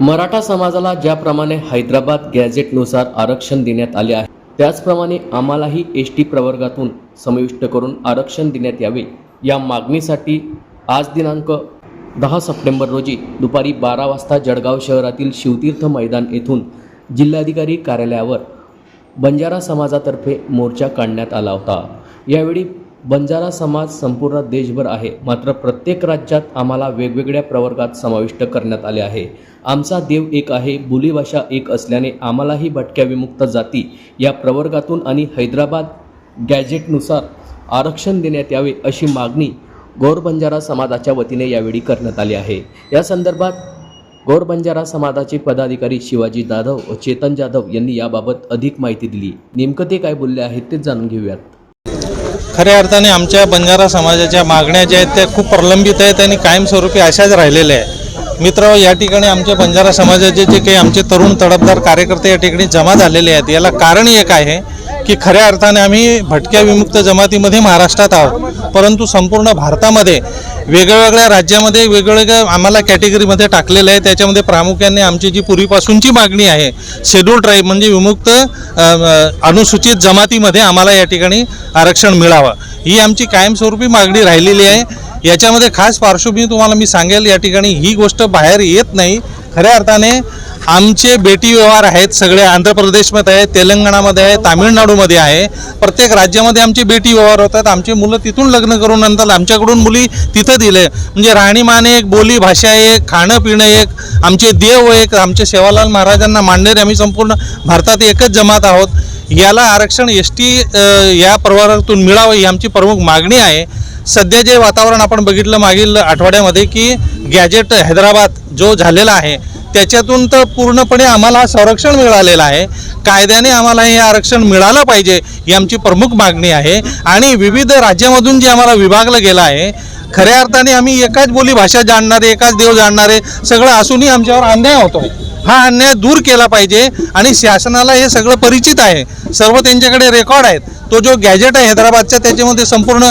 मराठा समाजाला ज्याप्रमाणे हैदराबाद गॅझेटनुसार आरक्षण देण्यात आले आहे त्याचप्रमाणे आम्हालाही एस टी प्रवर्गातून समाविष्ट करून आरक्षण देण्यात यावे या मागणीसाठी आज दिनांक दहा सप्टेंबर रोजी दुपारी बारा वाजता जळगाव शहरातील शिवतीर्थ मैदान येथून जिल्हाधिकारी कार्यालयावर बंजारा समाजातर्फे मोर्चा काढण्यात आला होता. यावेळी बंजारा समाज संपूर्ण देशभर आहे. मात्र प्रत्येक राज्यात आम्हाला वेगवेगळ्या प्रवर्गात समाविष्ट करण्यात आले आहे. आमचा देव एक आहे बोलीभाषा एक असल्याने आम्हालाही भटक्या विमुक्त जाती. या प्रवर्गातून आणि हैदराबाद गॅजेटनुसार आरक्षण देण्यात यावे अशी मागणी गौर बंजारा समाजाच्या वतीने यावेळी करण्यात आली आहे. या संदर्भात गौर बंजारा समाजाचे पदाधिकारी शिवाजी जाधव व चेतन जाधव यांनी याबाबत अधिक माहिती दिली. नेमकं ते काय बोलले आहेत ते जाणून घेऊयात. खऱ्या अर्थाने आमच्या बंजारा समाजाच्या मागण्या ज्या आहेत त्या खूप प्रलंबित आहेत आणि कायमस्वरूपी अशाच राहिलेल्या आहे मित्र या ठिकाणी आमच्या बंजारा समाजाचे जे काही आमचे तरुण तडफदार कार्यकर्ते या ठिकाणी जमा झालेले आहेत याला कारण एक आहे की खऱ्या अर्थाने आम्ही भटक्या विमुक्त जमातीमध्ये महाराष्ट्रात आहोत. परंतु संपूर्ण भारतामध्ये वेगवेगळ्या राज्यामध्ये वेगवेगळ्या आम्हाला कॅटेगरीमध्ये टाकलेलं आहे. त्याच्यामध्ये प्रामुख्याने आमची जी पूर्वीपासूनची मागणी आहे शेड्यूल ट्राईब म्हणजे विमुक्त अनुसूचित जमातीमध्ये आम्हाला या ठिकाणी आरक्षण मिळावं. ही आमची कायमस्वरूपी मागणी राहिलेली आहे. याच्यामध्ये खास पार्श्वभूमी तुम्हाला मी सांगेल या ठिकाणी ही गोष्ट बाहेर येत नाही. खऱ्या अर्थाने आमचे बेटी व्यवहार आहेत सगळे आंध्र प्रदेशमध्ये आहे तेलंगणामध्ये आहे तामिळनाडूमध्ये आहे. प्रत्येक राज्यामध्ये आमचे बेटी व्यवहार होतात. आमचे मुलं तिथून लग्न करून नंतर आमच्याकडून मुली तिथं दिले. म्हणजे राहणीमान एक बोली भाषा एक खाणं पिणं एक आमचे देव एक आमचे सेवालाल महाराजांना मांडणारे आम्ही संपूर्ण भारतात एकच जमात आहोत. याला आरक्षण एस टी या प्रवारातून मिळावं ही आमची प्रमुख मागणी आहे. सध्या जे वातावरण आपण बघितलं मागील आठवड्यामध्ये की गॅजेट हैदराबाद जो झालेला आहे त्याच्यातून तर पूर्णपणे आम्हाला संरक्षण मिळालेलं आहे. कायद्याने आम्हाला हे आरक्षण मिळालं पाहिजे ही आमची प्रमुख मागणी आहे. आणि विविध राज्यामधून जे आम्हाला विभागलं गेलं आहे खऱ्या अर्थाने आम्ही एकाच बोली भाषा जाणणारे एकाच देव जाणणारे सगळं असूनही आमच्यावर अन्याय होतो हा अन्याय दूर केला पाहिजे आणि शासनाला हे सगळं परिचित आहे. सर्व त्यांच्याकडे रेकॉर्ड आहेत. तो जो गॅजेट आहे हैदराबादचा त्याच्यामध्ये संपूर्ण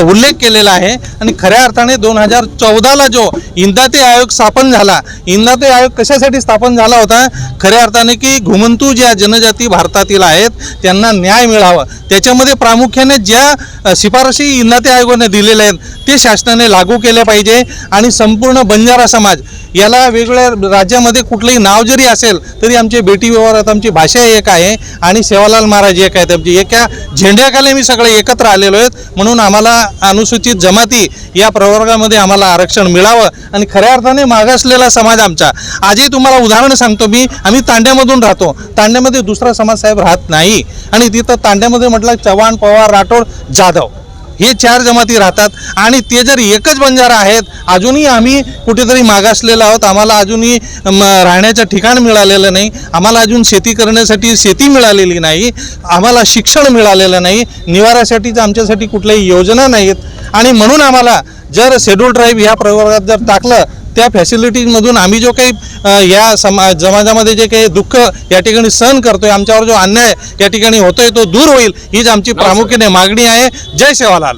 उल्लेख केलेला आहे. आणि खऱ्या अर्थाने दोन हजार चौदाला जो इंदाते आयोग स्थापन झाला इंदाते आयोग कशासाठी स्थापन झाला होता? खऱ्या अर्थाने की घुमंतू ज्या जनजाती भारतातील आहेत त्यांना न्याय मिळावा. त्याच्यामध्ये प्रामुख्याने ज्या शिफारशी इंदाते आयोगाने दिलेल्या आहेत ते शासनाने लागू केले पाहिजे. आणि संपूर्ण बंजारा समाज याला वेगवेगळ्या राज्यामध्ये कुठलंही नाव जरी असेल तरी आमचे बेटी व्यवहारात आमची भाषा एक आहे आणि सेवालाल महाराज एक आहेत आमची. एका झेंड्याखाली मी सगळे एकत्र आलेलो आहेत. म्हणून आम्हाला अनुसूचित जमाती या प्रवर्गामध्ये आम्हाला आरक्षण मिळावं आणि खऱ्या अर्थाने मागासलेला समाज आमचा. आजही तुम्हाला उदाहरण सांगतो मी. आम्ही तांड्यामधून राहतो. तांड्यामध्ये दुसरा समाज साहेब राहत नाही. आणि तिथं तांड्यामध्ये म्हटलं चव्हाण पवार राठोड जाधव. हे चार जमाती राहतात आणि ते जर एकच बंजारा आहेत अजूनही आम्ही कुठेतरी मागासलेलो आहोत. आम्हाला अजूनही म, राहण्याचं ठिकाण मिळालेलं नाही. आम्हाला अजून शेती करण्यासाठी शेती मिळालेली नाही. आम्हाला शिक्षण मिळालेलं नाही. निवारासाठीच आमच्यासाठी कुठल्याही योजना नाहीत. आणि म्हणून आम्हाला जर शेड्यूल ट्राईब ह्या प्रवर्गात जर टाकलं त्या फॅसिलिटीजमधून आम्ही जो काही या समा समाजामध्ये जे काही दुःख या ठिकाणी सहन करतोय आमच्यावर जो अन्याय या ठिकाणी होतोय तो दूर होईल हीच आमची प्रामुख्याने मागणी आहे. जय सेवालाल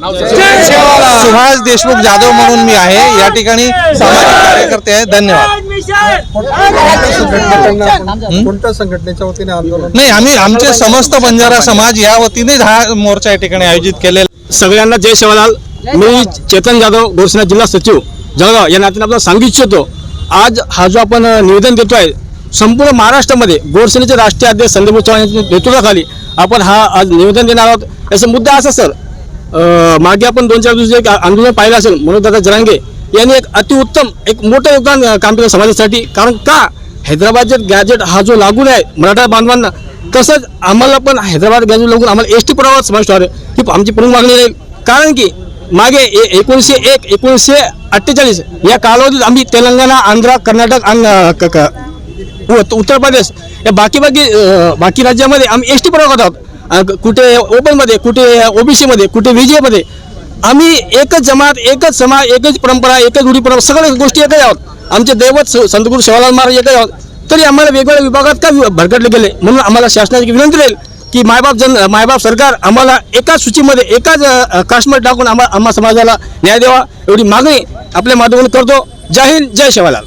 सुभाष देशमुख जाधव म्हणून मी आहे. या ठिकाणी सामाजिक कार्यकर्ते आहे धन्यवाद. कोणत्या संघटनेच्या वतीने आंदोलन? नाही आम्ही आमचे समस्त बंजारा समाज या वतीने हा मोर्चा या ठिकाणी आयोजित केलेला सगळ्यांना जय सेवालाल मी चेतन जाधव गोरसेना जिल्हा सचिव. जळगाव या नात्याने आपल्याला सांगू इच्छितो. आज हा जो आपण निवेदन देतो आहे संपूर्ण महाराष्ट्रामध्ये गोरसेनेचे राष्ट्रीय अध्यक्ष संदीप चव्हाण यांच्या नेतृत्वाखाली आपण हा आज निवेदन देणार आहोत. याचा मुद्दा असा सर मागे आपण दोन चार दिवस एक आंदोलन पाहिलं असेल मनोजदादा जरांगे यांनी एक अतिउत्तम एक मोठं योगदान काम केलं समाजासाठी. कारण का? हैदराबादचे गॅजेट हा जो लागून आहे मराठा बांधवांना तसंच आम्हाला पण हैदराबाद गॅजेट लागून आम्हाला एस टी प्रवाहात समाविष्ट व्हावे ही आमची प्रमुख मागणी राहील. कारण की मागे ए- एकोणीसशे एक एकोणीसशे अठ्ठेचाळीस या कालावधीत आम्ही तेलंगणा आंध्र कर्नाटक आणि क- उत्तर प्रदेश या बाकी बाकी बाकी राज्यामध्ये आम्ही एस टी प्रवाहात आहोत. कुठे ओपनमध्ये कुठे ओबीसीमध्ये कुठे विजयमध्ये आम्ही एकच जमात एकच समाज एकच परंपरा एकच रूढी परंपरा सगळ्या गोष्टी एकच आहोत. आमचे दैवत संतगुरु संतगुरू महाराज एकच आहोत. तरी आम्हाला वेगवेगळ्या विभागात का भरकटले गेले? म्हणून आम्हाला शासनाची विनंती राहील. की मायबाप जन मायबाप सरकार आम्हाला एकाच सूचीमध्ये एकाच अ, कास्टमध्ये टाकून आम्हा आम्हा समाजाला न्याय द्यावा एवढी मागणी आपल्या माध्यमातून करतो. जय हिंद जय शिवालाल.